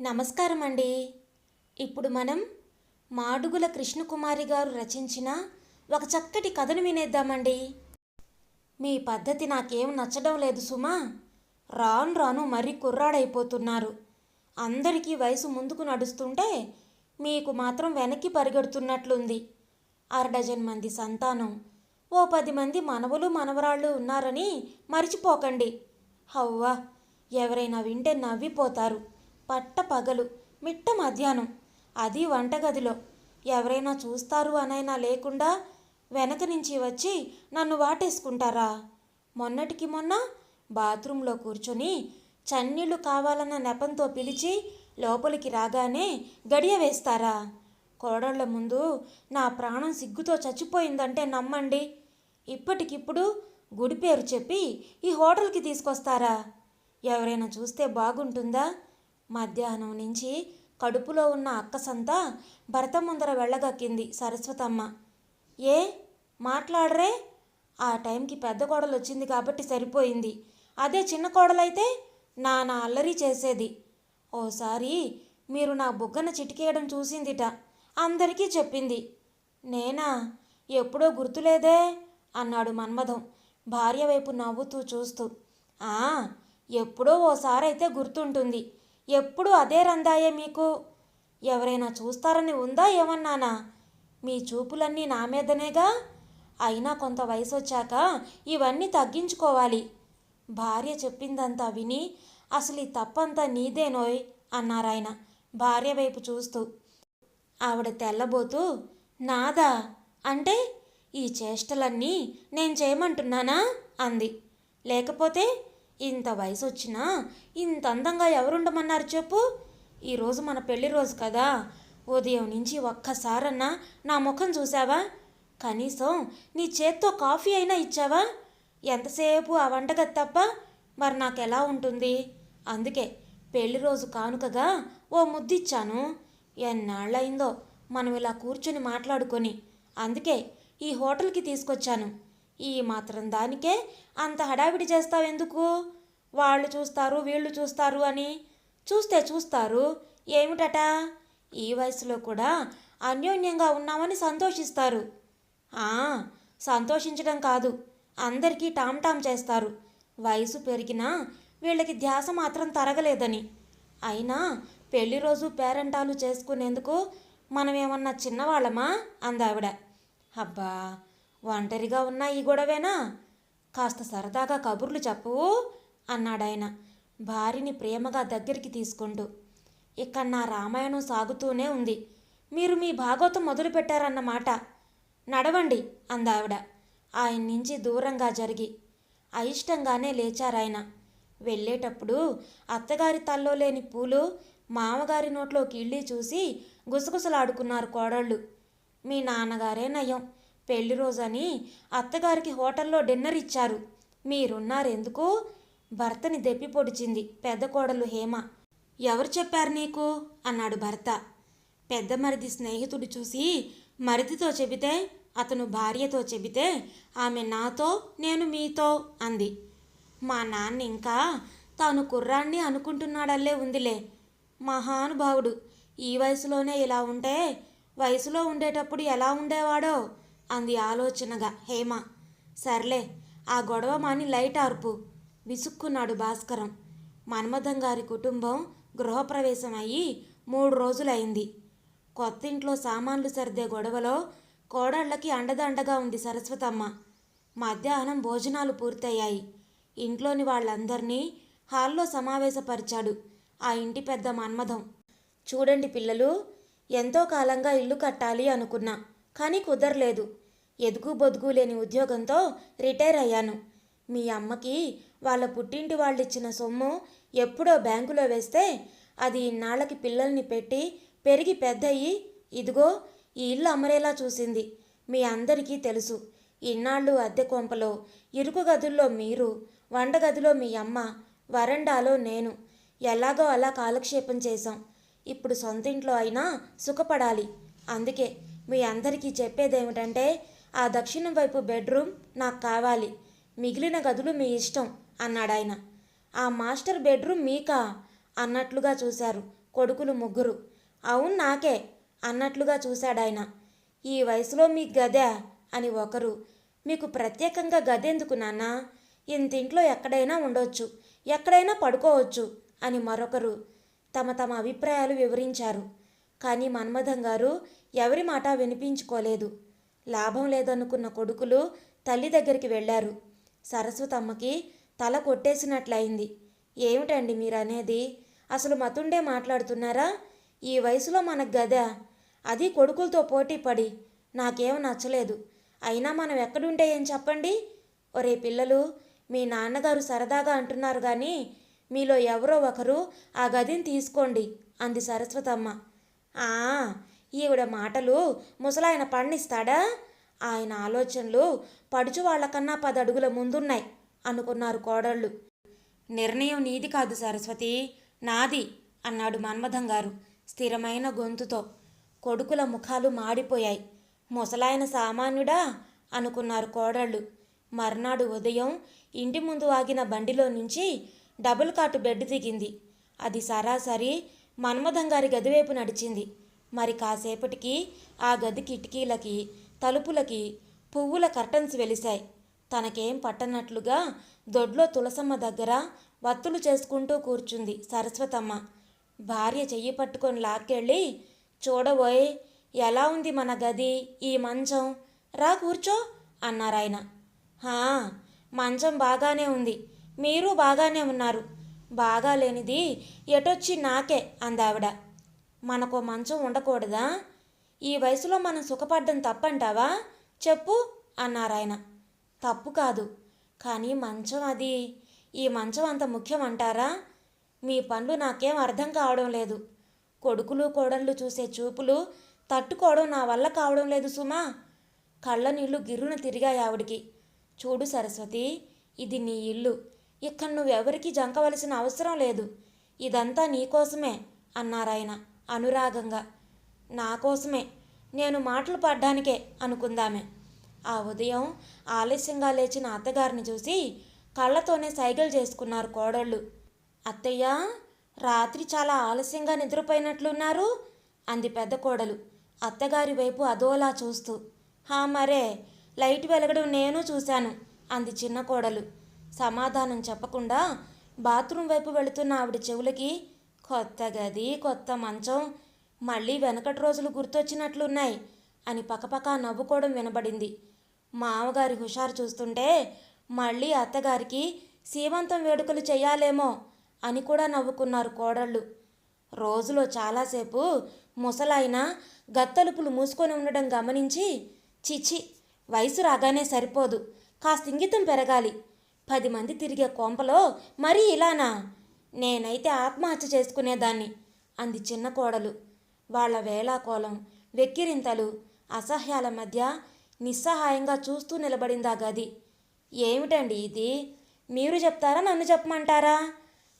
నమస్కారం అండి ఇప్పుడు మనం మాడుగుల కృష్ణకుమారి గారు రచించిన ఒక చక్కటి కథను వినేద్దామండి. మీ పద్ధతి నాకేం నచ్చడం లేదు సుమా. రాను రాను మరీ కుర్రాడైపోతున్నారు. అందరికీ వయసు ముందుకు నడుస్తుంటే మీకు మాత్రం వెనక్కి పరిగెడుతున్నట్లుంది. అరడజన్ మంది సంతానం. ఓ పది మంది మనవలు మనవరాళ్ళు ఉన్నారని మరిచిపోకండి. హవ్వా! ఎవరైనా వింటే నవ్విపోతారు. పట్ట పగలు మిట్ట మధ్యాహ్నం. అది వంటగదిలో. ఎవరైనా చూస్తారు అనైనా లేకుండా వెనక నుంచి వచ్చి నన్ను వాటేసుకుంటారా? మొన్నటికి మొన్న బాత్రూంలో కూర్చొని చన్నీళ్ళు కావాలన్న నెపంతో పిలిచి లోపలికి రాగానే గడియ వేస్తారా? కోడళ్ళ ముందు నా ప్రాణం సిగ్గుతో చచ్చిపోయిందంటే నమ్మండి. ఇప్పటికిప్పుడు గుడి పేరు చెప్పి ఈ హోటల్కి తీసుకొస్తారా? ఎవరైనా చూస్తే బాగుంటుందా? మధ్యాహ్నం నుంచి కడుపులో ఉన్న అక్కసంతా భర్త ముందర వెళ్ళగక్కింది సరస్వతమ్మ. ఏ? మాట్లాడరే? ఆ టైంకి పెద్ద కోడలు వచ్చింది కాబట్టి సరిపోయింది. అదే చిన్న కోడలైతే నానా అల్లరి చేసేది. ఓసారి మీరు నా బుగ్గన చిటికేయడం చూసిందిట. అందరికీ చెప్పింది. నేనా? ఎప్పుడో గుర్తులేదే? అన్నాడు మన్మథం భార్య వైపు నవ్వుతూ చూస్తూ. ఆ ఎప్పుడో ఓసారైతే గుర్తుంటుంది. ఎప్పుడు అదే రందాయే మీకు? ఎవరైనా చూస్తారని ఉందా ఏమన్నానా? మీ చూపులన్నీ నా మీదనేగా? అయినా కొంత వయసు వచ్చాక ఇవన్నీ తగ్గించుకోవాలి. భార్య చెప్పిందంతా విని అసలు ఈ తప్పంతా నీదేనోయ్? అన్నారాయన భార్య వైపు చూస్తూ. ఆవిడ తెల్లబోతూ నాదా? అంటే ఈ చేష్టలన్నీ నేను చేయమంటున్నానా? అంది. లేకపోతే ఇంత వయసు వచ్చినా ఇంత అందంగా ఎవరుండమన్నారు చెప్పు? ఈరోజు మన పెళ్ళి రోజు కదా. ఉదయం నుంచి ఒక్కసారన్నా నా ముఖం చూసావా కనీసం నీ చేత్తో కాఫీ అయినా ఇచ్చావా? ఎంతసేపు ఆ వంటగది తప్ప? మరి నాకు ఎలా ఉంటుంది? అందుకే పెళ్ళి రోజు కానుకగా ఓ ముద్దిచ్చాను. ఎన్నాళ్ళయిందో మనం ఇలా కూర్చుని మాట్లాడుకొని. అందుకే ఈ హోటల్కి తీసుకొచ్చాను. ఈ మాత్రం దానికే అంత హడావిడి చేస్తావెందుకు వాళ్ళు చూస్తారు వీళ్ళు చూస్తారు అని చూస్తే చూస్తారు. ఏమిటట? ఈ వయసులో కూడా అన్యోన్యంగా ఉన్నామని సంతోషిస్తారు. ఆ సంతోషించడం కాదు. అందరికీ టామ్ టామ్ చేస్తారు. వయసు పెరిగినా వీళ్ళకి ధ్యాస మాత్రం తరగలేదని. అయినా పెళ్ళి రోజు పేరంటాలు చేసుకునేందుకు మనం ఏమన్నా చిన్నవాళ్ళమా? అందావిడ. అబ్బా ఒంటరిగా ఉన్న ఈ గొడవేనా? కాస్త సరదాగా కబుర్లు చెప్పవు? అన్నాడాయన భార్యని ప్రేమగా దగ్గరికి తీసుకుంటూ. ఇక్కడ నా రామాయణం సాగుతూనే ఉంది. మీరు మీ భాగవతం మొదలుపెట్టారన్నమాట నడవండి అందావిడ. ఆయన నుంచి దూరంగా జరిగి అయిష్టంగానే లేచారాయన. వెళ్ళేటప్పుడు అత్తగారి తల్లో లేని పూలు మామగారి నోట్లోకి ఇళ్ళి చూసి గుసగుసలాడుకున్నారు కోడళ్ళు. మీ నాన్నగారే నయం. పెళ్ళి రోజని అత్తగారికి హోటల్లో డిన్నర్ ఇచ్చారు. మీరున్నారెందుకు? భర్తని దెప్పి పొడిచింది పెద్ద కోడలు హేమ. ఎవరు చెప్పారు నీకు? అన్నాడు భర్త. పెద్ద మరిది స్నేహితుడు చూసి మరిదితో చెబితే అతను భార్యతో చెబితే ఆమె నాతో నేను మీతో అంది. మా నాన్న ఇంకా తాను కుర్రాన్ని అనుకుంటున్నాడల్లే ఉందిలే. మహానుభావుడు ఈ వయసులోనే ఇలా ఉంటే వయసులో ఉండేటప్పుడు ఎలా ఉండేవాడో? అంది ఆలోచనగా హేమ. సర్లే ఆ గొడవ మాని లైట్ ఆర్పు విసుక్కున్నాడు భాస్కరం. మన్మథం గారి కుటుంబం గృహప్రవేశం అయ్యి మూడు రోజులైంది కొత్త ఇంట్లో సామాన్లు సర్దే గొడవలో కోడళ్ళకి అండదండగా ఉంది సరస్వతమ్మ. మధ్యాహ్నం భోజనాలు పూర్తయ్యాయి. ఇంట్లోని వాళ్ళందరినీ హాల్లో సమావేశపరిచాడు ఆ ఇంటి పెద్ద మన్మథం చూడండి పిల్లలు ఎంతో కాలంగా ఇల్లు కట్టాలి అనుకున్నా కానీ కుదరలేదు. ఎదుగు బొదుగు లేని ఉద్యోగంతో రిటైర్ అయ్యాను. మీ అమ్మకి వాళ్ళ పుట్టింటి వాళ్ళు ఇచ్చిన సొమ్ము ఎప్పుడో బ్యాంకులో వేస్తే అది ఇన్నాళ్ళకి పిల్లల్ని పెట్టి పెరిగి పెద్దయి ఇదిగో ఈ ఇల్లు అమరేలా చూసింది. మీ అందరికీ తెలుసు ఇన్నాళ్ళు అద్దె కొంపలో ఇరుకు గదుల్లో మీరు వంటగదిలో మీ అమ్మ వరండాలో నేను. ఎలాగో అలా కాలక్షేపం చేశాం. ఇప్పుడు సొంతింట్లో అయినా సుఖపడాలి. అందుకే మీ అందరికీ చెప్పేదేమిటంటే ఆ దక్షిణం వైపు బెడ్రూమ్ నాకు కావాలి. మిగిలిన గదులు మీ ఇష్టం అన్నాడాయన. ఆ మాస్టర్ బెడ్రూమ్ మీకా? అన్నట్లుగా చూశారు కొడుకులు ముగ్గురు. అవును నాకే అన్నట్లుగా చూశాడాయన. ఈ వయసులో మీ గదే అని ఒకరు. మీకు ప్రత్యేకంగా గదెందుకు నాన్నా? ఇంతింట్లో ఎక్కడైనా ఉండొచ్చు ఎక్కడైనా పడుకోవచ్చు అని మరొకరు తమ తమ అభిప్రాయాలు వివరించారు. కానీ మన్మథం గారు ఎవరి మాట వినిపించుకోలేదు. లాభం లేదనుకున్న కొడుకులు తల్లి దగ్గరికి వెళ్ళారు. సరస్వతమ్మకి తల కొట్టేసినట్లయింది. ఏమిటండి మీరనేది? అసలు మతుండే మాట్లాడుతున్నారా? ఈ వయసులో మనకు గదా. అది కొడుకులతో పోటీ పడి నాకేం నచ్చలేదు. అయినా మనం ఎక్కడుంటే ఏం చెప్పండి? ఒరే పిల్లలు మీ నాన్నగారు సరదాగా అంటున్నారు కానీ మీలో ఎవరో ఒకరు ఆ గదిని తీసుకోండి అంది సరస్వతమ్మ. ఆ ఈవిడ మాటలు ముసలాయన పండిస్తాడా? ఆయన ఆలోచనలు పడుచు వాళ్ళకన్నా పది అడుగుల ముందున్నాయి అనుకున్నారు కోడళ్ళు. నిర్ణయం నీది కాదు సరస్వతి నాది అన్నాడు మన్మథం గారు స్థిరమైన గొంతుతో. కొడుకుల ముఖాలు మాడిపోయాయి. ముసలాయన సామాన్యుడా? అనుకున్నారు కోడళ్ళు. మర్నాడు ఉదయం ఇంటి ముందు ఆగిన బండిలో నుంచి డబుల్ కాటు బెడ్ దిగింది. అది సరాసరి మన్మథం గారి గదివైపు నడిచింది. మరి కాసేపటికి ఆ గది కిటికీలకి తలుపులకి పువ్వుల కర్టన్స్ వెలిశాయి. తనకేం పట్టనట్లుగా దొడ్లో తులసమ్మ దగ్గర వత్తులు చేసుకుంటూ కూర్చుంది సరస్వతమ్మ. భార్య చెయ్యి పట్టుకొని లాక్కెళ్ళి చూడబోయ్ ఎలా ఉంది మన గది ఈ మంచం? రా కూర్చో అన్నారాయన. హా మంచం బాగానే ఉంది. మీరు బాగానే ఉన్నారు. బాగా లేనిది ఎటొచ్చి నాకే అందావిడ. మనకు మంచం ఉండకూడదా? ఈ వయసులో మనం సుఖపడ్డం తప్పంటావా? చెప్పు అన్నారాయన తప్పు కాదు. కానీ మంచం అది. ఈ మంచం అంత ముఖ్యమంటారా మీ పనులు నాకేం అర్థం కావడం లేదు. కొడుకులు కోడళ్ళు చూసే చూపులు తట్టుకోవడం నా వల్ల కావడం లేదు సుమా. కళ్ళ నీళ్ళు గిర్రున తిరిగాయి ఆవిడికి. చూడు సరస్వతి ఇది నీ ఇల్లు. ఇక్కడ నువ్వెవరికి జంకవలసిన అవసరం లేదు. ఇదంతా నీకోసమే అన్నారాయన అనురాగంగా. నా కోసమే నేను మాటలు పడ్డానికే అనుకుందామే. ఆ ఉదయం ఆలస్యంగా లేచిన అత్తగారిని చూసి కళ్ళతోనే సైగలు చేసుకున్నారు కోడళ్ళు. అత్తయ్య రాత్రి చాలా ఆలస్యంగా నిద్రపోయినట్లున్నారు అంది పెద్ద కోడలు అత్తగారి వైపు అదోలా చూస్తూ. హా మరే లైట్ వెలగడం నేను చూశాను అంది చిన్న కోడలు. సమాధానం చెప్పకుండా బాత్రూం వైపు వెళుతున్న ఆవిడ చెవులకి కొత్త గది కొత్త మంచం మళ్ళీ వెనకటి రోజులు గుర్తొచ్చినట్లున్నాయి అని పకపకా నవ్వుకోవడం వినబడింది. మామగారి హుషారు చూస్తుంటే మళ్ళీ అత్తగారికి సీమంతం వేడుకలు చేయాలేమో అని కూడా నవ్వుకున్నారు కోడళ్ళు. రోజులో చాలాసేపు ముసలాయన గత్తలుపులు మూసుకొని ఉండడం గమనించి చిచి వయసు రాగానే సరిపోదు కాస్త ఇంగితం పెరగాలి. పది మంది తిరిగే కొంపలో మరీ ఇలానా? నేనైతే ఆత్మహత్య చేసుకునేదాన్ని అంది చిన్న కోడలు. వాళ్ళ వేళాకోలం వెక్కిరింతలు అసహ్యాల మధ్య నిస్సహాయంగా చూస్తూ నిలబడిందా గది. ఏమిటండి ఇది? మీరు చెప్తారా నన్ను చెప్పమంటారా?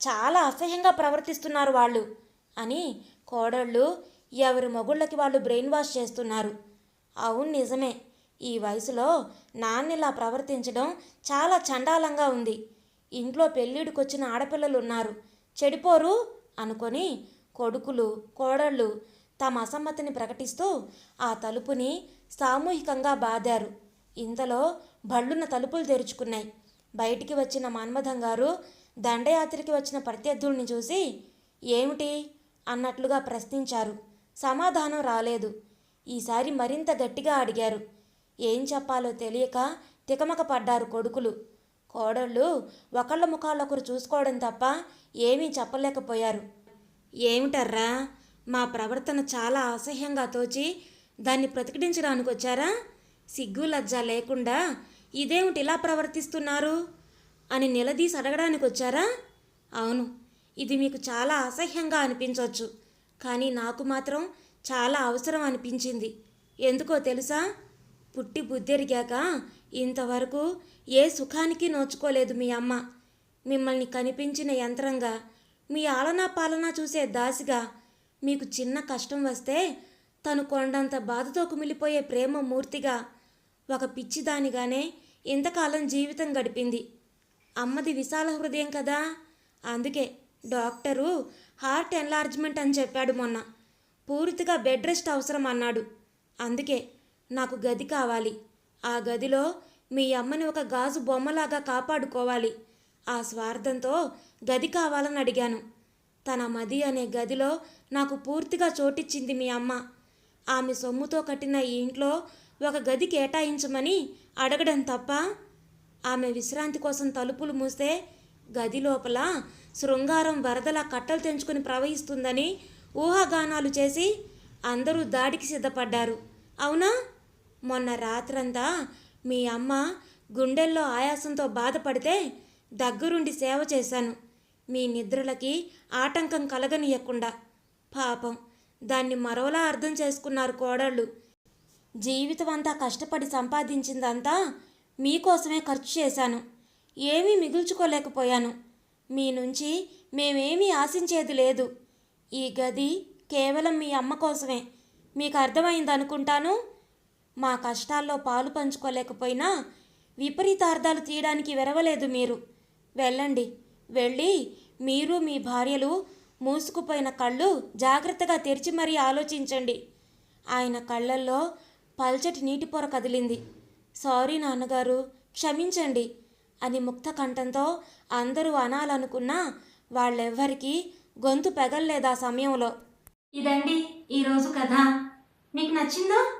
చాలా అసహ్యంగా ప్రవర్తిస్తున్నారు వాళ్ళు అని కోడళ్ళు ఎవరి మొగుళ్ళకి వాళ్ళు బ్రెయిన్ వాష్ చేస్తున్నారు. అవును నిజమే ఈ వయసులో నాన్నిలా ప్రవర్తించడం చాలా చండాలంగా ఉంది. ఇంట్లో పెళ్ళిడికొచ్చిన ఆడపిల్లలు ఉన్నారు చెడిపోరు అనుకొని కొడుకులు కోడళ్ళు తమ అసమ్మతిని ప్రకటిస్తూ ఆ తలుపుని సామూహికంగా బాదారు. ఇంతలో భళ్ళున తలుపులు తెరుచుకున్నాయి. బయటికి వచ్చిన మన్మథం గారు దండయాత్రకి వచ్చిన ప్రత్యర్థుల్ని చూసి ఏమిటి? అన్నట్లుగా ప్రశ్నించారు. సమాధానం రాలేదు. ఈసారి మరింత గట్టిగా అడిగారు. ఏం చెప్పాలో తెలియక తికమక పడ్డారు కొడుకులు. కోడళ్ళు ఒకళ్ళ ముఖాలొకరు చూసుకోవడం తప్ప ఏమీ చెప్పలేకపోయారు. ఏమిటర్రా? మా ప్రవర్తన చాలా అసహ్యంగా తోచి దాన్ని ప్రతిఘటించడానికి వచ్చారా? సిగ్గు లజ్జ లేకుండా ఇదేమిటి ఇలా ప్రవర్తిస్తున్నారు? అని నిలదీసి అడగడానికి వచ్చారా? అవును ఇది మీకు చాలా అసహ్యంగా అనిపించవచ్చు కానీ నాకు మాత్రం చాలా అవసరం అనిపించింది. ఎందుకో తెలుసా? పుట్టి బుద్ధెరిగాక ఇంతవరకు ఏ సుఖానికి నోచుకోలేదు మీ అమ్మ. మిమ్మల్ని కనిపించిన యంత్రంగా మీ ఆలనా పాలనా చూసే దాసిగా మీకు చిన్న కష్టం వస్తే తను కొండంత బాధతో కుమిలిపోయే ప్రేమ మూర్తిగా ఒక పిచ్చిదానిగానే ఇంతకాలం జీవితం గడిపింది. అమ్మది విశాల హృదయం కదా? అందుకే డాక్టరు హార్ట్ ఎన్లార్జ్మెంట్ అని చెప్పాడు మొన్న. పూర్తిగా బెడ్ రెస్ట్ అవసరం అన్నాడు. అందుకే నాకు గది కావాలి. ఆ గదిలో మీ అమ్మని ఒక గాజు బొమ్మలాగా కాపాడుకోవాలి. ఆ స్వార్థంతో గది కావాలని అడిగాను. తన మది అనే గదిలో నాకు పూర్తిగా చోటిచ్చింది మీ అమ్మ. ఆమె సొమ్ముతో కట్టిన ఈ ఇంట్లో ఒక గది కేటాయించమని అడగడం తప్ప ఆమె విశ్రాంతి కోసం తలుపులు మూస్తే గది లోపల శృంగారం వరదలా కట్టలు తెంచుకుని ప్రవహిస్తుందని ఊహాగానాలు చేసి అందరూ దాడికి సిద్ధపడ్డారు. అవునా? మొన్న రాత్రంతా మీ అమ్మ గుండెల్లో ఆయాసంతో బాధపడితే దగ్గరుండి సేవ చేశాను. మీ నిద్రలకి ఆటంకం కలగనీయకుండా. పాపం. దాన్ని మరోలా అర్థం చేసుకున్నారు కోడళ్ళు. జీవితం అంతా కష్టపడి సంపాదించిందంతా మీకోసమే ఖర్చు చేశాను. ఏమీ మిగుల్చుకోలేకపోయాను. మీ నుంచి మేమేమీ ఆశించేది లేదు. ఈ గది కేవలం మీ అమ్మ కోసమే. మీకు అర్థమైంది అనుకుంటాను మా కష్టాల్లో పాలు పంచుకోలేకపోయినా విపరీతార్థాలు తీయడానికి వెరవలేదు మీరు. వెళ్ళండి. వెళ్ళి మీరు మీ భార్యలు మూసుకుపోయిన కళ్ళు జాగ్రత్తగా తెరిచి మరీ ఆలోచించండి. ఆయన కళ్ళల్లో పల్చటి నీటి పొర కదిలింది. సారీ నాన్నగారు క్షమించండి అని ముక్త కంఠంతో అందరూ అనాలనుకున్నా వాళ్ళెవ్వరికీ గొంతు పెగల్లేదు ఆ సమయంలో. ఇదండి ఈరోజు కథ. మీకు నచ్చిందా?